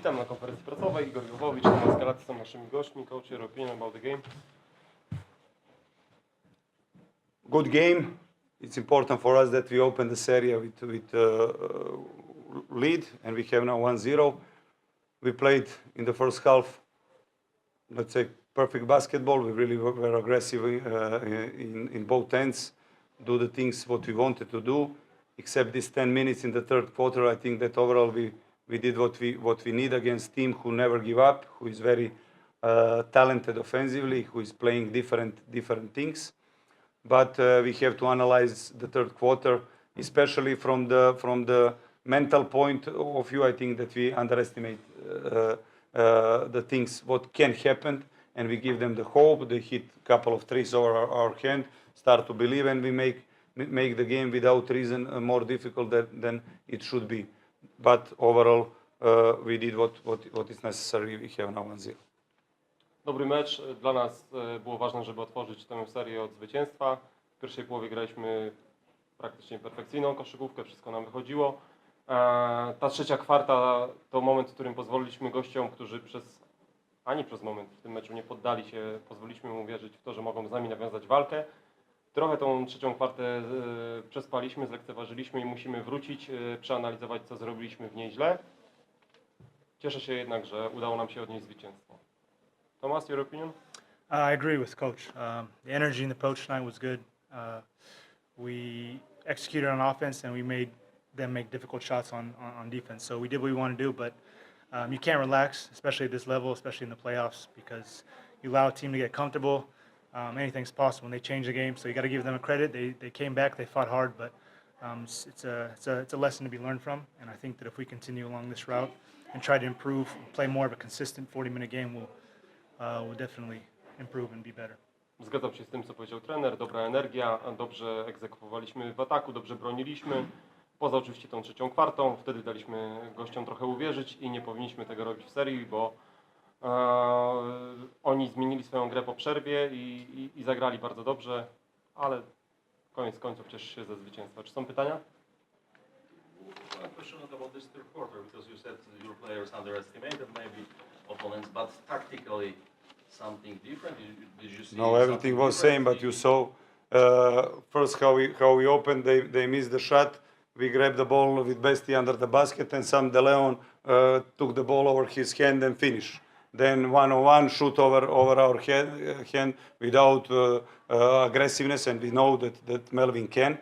Witam na konferencji prasowej. Igor Tomasz są naszymi gośćmi. Coach, your opinion about the game? good game. It's important for us that we open the series with, with uh, lead, and we have now 1-0. We played in the first half, let's say, perfect basketball. We really were, were aggressive uh, in, in both ends, do the things what we wanted to do. Except these 10 minutes in the third quarter, I think that overall we, we did what we, what we need against team who never give up, who is very uh, talented offensively, who is playing different, different things but uh, we have to analyze the third quarter, especially from the from the mental point of view. I think that we underestimate uh, uh, the things what can happen, and we give them the hope. They hit a couple of threes over our, our hand, start to believe, and we make make the game without reason uh, more difficult than, than it should be. But overall, uh, we did what, what what is necessary. We have now 1-0. Dobry mecz. Dla nas e, było ważne, żeby otworzyć tę serię od zwycięstwa. W pierwszej połowie graliśmy praktycznie perfekcyjną koszykówkę, wszystko nam wychodziło. E, Ta trzecia kwarta to moment, w którym pozwoliliśmy gościom, którzy przez ani przez moment w tym meczu nie poddali się, pozwoliliśmy mu wierzyć w to, że mogą z nami nawiązać walkę. Trochę tą trzecią kwartę e, przespaliśmy, zlekceważyliśmy i musimy wrócić, e, przeanalizować, co zrobiliśmy w niej źle. Cieszę się jednak, że udało nam się odnieść zwycięstwo. Thomas, your opinion? I agree with Coach. Um, the energy in the approach tonight was good. Uh, we executed on offense and we made them make difficult shots on, on, on defense. So we did what we wanted to do, but um, you can't relax, especially at this level, especially in the playoffs, because you allow a team to get comfortable. Um, anything's possible when they change the game. So you got to give them a credit. They, they came back, they fought hard, but um, it's, a, it's, a, it's a lesson to be learned from. And I think that if we continue along this route and try to improve, play more of a consistent 40 minute game, we'll, uh, will definitely improve and be better. Zgadzam się z tym, co powiedział trener. Dobra energia, dobrze egzekwowaliśmy w ataku, dobrze broniliśmy. Poza oczywiście tą trzecią kwartą, wtedy daliśmy gościom trochę uwierzyć i nie powinniśmy tego robić w serii, bo oni zmienili swoją grę po przerwie i, i, i zagrali bardzo dobrze, ale koniec końców cieszę się ze zwycięstwa. Czy są pytania? One question about this third quarter, because you said your players underestimated maybe opponents, but tactically something different? Did you- Did you see? No, everything was same, but you saw uh, first how we how we opened. They they missed the shot. We grabbed the ball with Bestie under the basket, and Sam De Leon uh, took the ball over his hand and finished. Then one on one shoot over over our head, hand without uh, uh, aggressiveness, and we know that that Melvin can,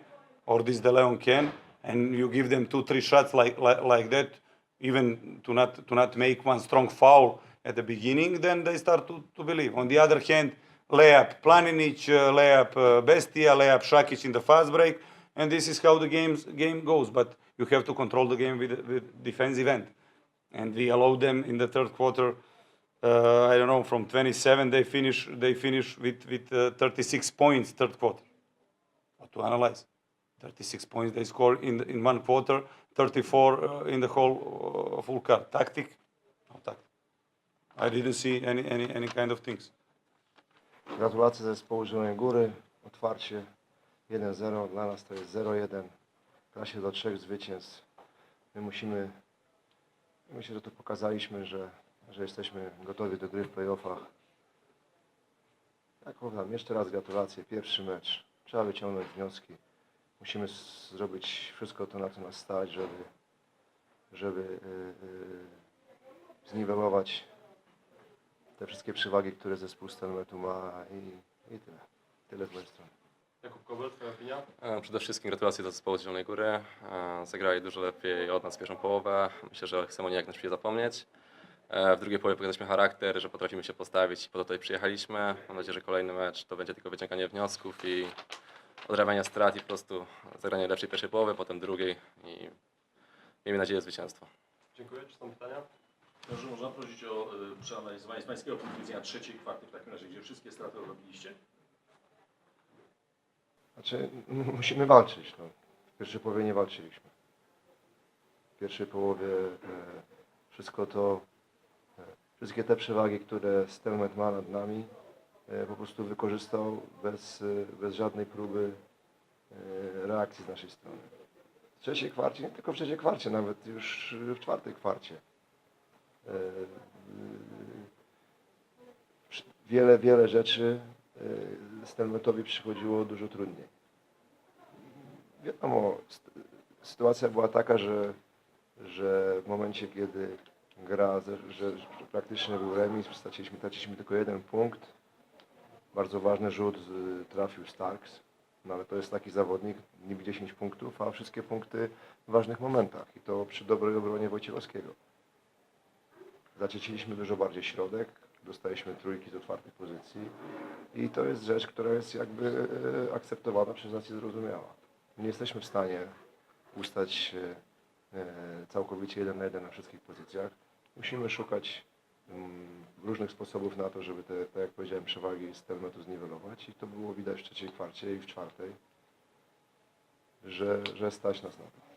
or this DeLeon can, and you give them two three shots like like, like that, even to not to not make one strong foul at the beginning, then they start to, to believe. On the other hand, layup Planinic, uh, layup uh, Bestia, layup Shakic in the fast break, and this is how the games, game goes. But you have to control the game with, with defensive end. And we allowed them in the third quarter, uh, I don't know, from 27, they finish, they finish with, with uh, 36 points third quarter. What to analyze? 36 points they score in, in one quarter, 34 uh, in the whole uh, full card. Tactic? No tactic. I didn't see any, any, any kind of things. Gratulacje zespołu Zielonej Góry. Otwarcie 1-0. Dla nas to jest 0-1. Gra się do trzech zwycięstw. My musimy, myślę, że to pokazaliśmy, że, że jesteśmy gotowi do gry w playoffach. Jak powiem, jeszcze raz gratulacje. Pierwszy mecz. Trzeba wyciągnąć wnioski. Musimy zrobić wszystko to, na co nas stać, żeby, żeby yy, yy, zniwelować te wszystkie przewagi, które zespół Stelmetu ma i, i tyle. Tyle z mojej strony. Jakub Kobel, twoja opinia? E, Przede wszystkim gratulacje dla zespołu z Zielonej Góry. E, Zagrali dużo lepiej od nas pierwszą połowę. Myślę, że chcemy o niej jak najszybciej zapomnieć. E, W drugiej połowie pokazaliśmy charakter, że potrafimy się postawić i po to tutaj przyjechaliśmy. Mam nadzieję, że kolejny mecz to będzie tylko wyciąganie wniosków i odrabianie strat i po prostu zagranie lepszej pierwszej połowy, potem drugiej i miejmy nadzieję zwycięstwo. Dziękuję. Czy są pytania? Może można prosić o y, przeanalizowanie z Pańskiego punktu widzenia trzeciej kwarty w takim razie, gdzie wszystkie straty robiliście? Znaczy, m- musimy walczyć. No. W pierwszej połowie nie walczyliśmy. W pierwszej połowie e, wszystko to, e, wszystkie te przewagi, które Stelmet ma nad nami, e, po prostu wykorzystał bez, e, bez żadnej próby e, reakcji z naszej strony. W trzeciej kwarcie, nie tylko w trzeciej kwarcie, nawet już w czwartej kwarcie. wiele, wiele rzeczy Stelmetowi przychodziło dużo trudniej. Wiadomo, sytuacja była taka, że, że w momencie, kiedy gra, że, praktycznie był remis, straciliśmy, traciliśmy tylko jeden punkt. Bardzo ważny rzut trafił Starks, no ale to jest taki zawodnik, niby 10 punktów, a wszystkie punkty w ważnych momentach i to przy dobrej obronie Wojciechowskiego. Zacieciliśmy dużo bardziej środek, dostaliśmy trójki z otwartych pozycji i to jest rzecz, która jest jakby e, akceptowana przez nas i zrozumiała. Nie jesteśmy w stanie ustać e, całkowicie jeden na jeden na wszystkich pozycjach. Musimy szukać różnych sposobów na to, żeby te, tak jak powiedziałem, przewagi z Telmetu zniwelować i to było widać w trzeciej kwarcie i w czwartej, że, że stać nas na to.